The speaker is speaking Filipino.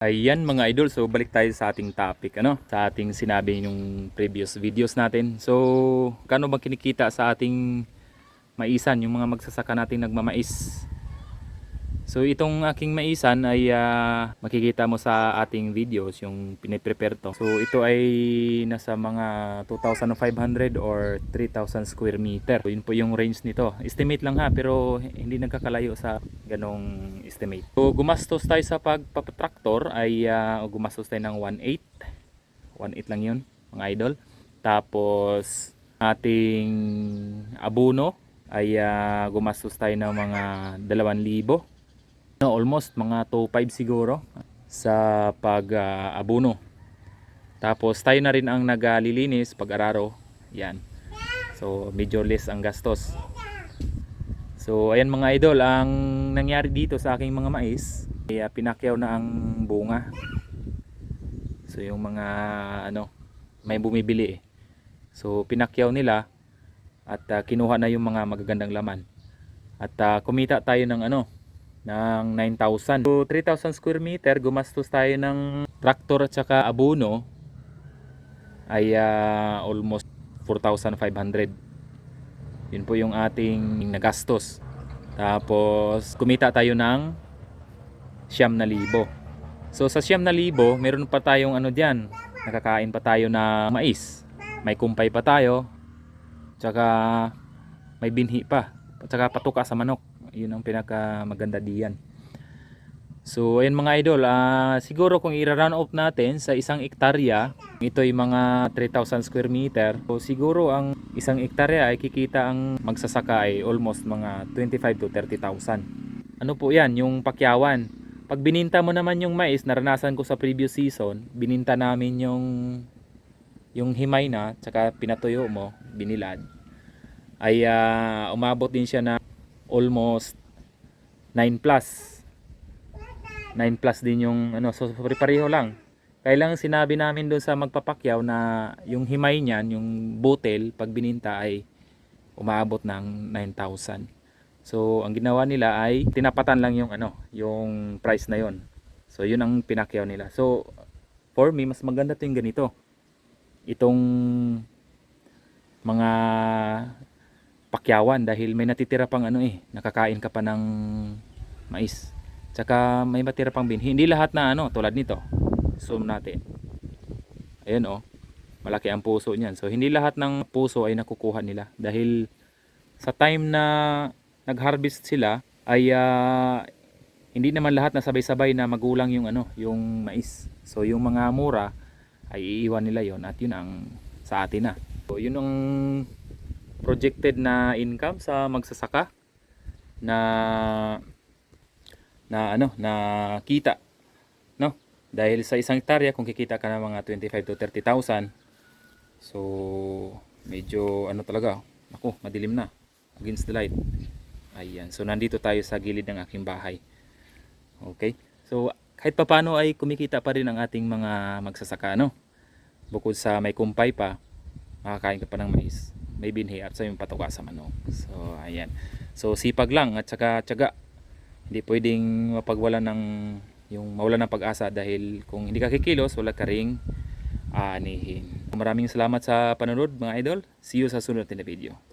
Ayan mga idol, so balik tayo sa ating topic, ano? Sa ating sinabi yung previous videos natin. So, kano bang kinikita sa ating maisan, yung mga magsasaka natin nagmamais? So, itong aking maisan ay ah, makikita mo sa ating videos, yung piniprepare to. So, ito ay nasa mga 2,500 or 3,000 square meter. So, yun po yung range nito. Estimate lang ha, pero hindi nagkakalayo sa ganong estimate. So, gumastos tayo sa pagpapatraktor ay ah, gumastos tayo ng 1.8. 1.8 lang yun, mga idol. Tapos, ating abono ay ah, gumastos tayo ng mga 2,000. No, almost mga 2.5 siguro sa pag-abono. Tapos tayo na rin ang naglilinis pag-araro. Yan. So medyo less ang gastos. So ayan mga idol, ang nangyari dito sa aking mga mais, ay ah, pinakyaw na ang bunga. So yung mga ano, may bumibili eh. So pinakyaw nila at ah, kinuha na yung mga magagandang laman. At ah, kumita tayo ng ano, ng 9,000. So 3,000 square meter, gumastos tayo ng traktor at saka abono ay ah, almost 4,500. Yun po yung ating nagastos. Tapos kumita tayo ng siyam na libo. So sa siyam na libo, meron pa tayong ano diyan, nakakain pa tayo na mais. May kumpay pa tayo. Tsaka may binhi pa. At saka patuka sa manok. Yun ang pinaka maganda diyan. So ayun mga idol, ah, siguro kung i-run off natin sa isang ektarya, ito ay mga 3,000 square meter. So siguro ang isang ektarya ay kikita ang magsasaka ay almost mga 25 to 30,000. Ano po yan, yung pakyawan. Pag bininta mo naman yung mais, naranasan ko sa previous season, bininta namin yung yung himay na, tsaka pinatuyo mo, binilad, ay ah, umabot din siya na almost 9 plus. 9 plus din yung ano, so pareho lang. Kailangan sinabi namin doon sa magpapakyaw na yung himay niyan, yung butel, pag bininta ay umaabot ng 9,000. So, ang ginawa nila ay tinapatan lang yung ano, yung price na yon. So, yun ang pinakyaw nila. So, for me, mas maganda 'to yung ganito. Itong mga pakyawan dahil may natitira pang ano eh, nakakain ka pa ng mais. Tsaka may matira pang binhi. Hindi lahat na ano, tulad nito. Zoom natin. Ayan oh. Malaki ang puso niyan. So hindi lahat ng puso ay nakukuha nila dahil sa time na nag-harvest sila ay ah, hindi naman lahat na sabay-sabay na magulang yung ano, yung mais. So yung mga mura ay iiwan nila yon at yun ang sa atin na. So yun ang projected na income sa magsasaka na na ano na kita no? Dahil sa isang hektarya kung kikita ka ng mga 25 to 30,000 so medyo ano talaga ako madilim na against the light. Ayan so nandito tayo sa gilid ng aking bahay. Okay? So kahit papano ay kumikita pa rin ang ating mga magsasaka no? Bukod sa may kumpay pa makakain ka pa ng mais may binhi at sa yung patuka sa manok. So ayan. So sipag lang at saka tiyaga. Hindi pwedeng mapagwala ng yung mawala ng pag-asa dahil kung hindi ka kikilos wala ka ring aanihin. Maraming salamat sa panonood mga idol. See you sa sunod na video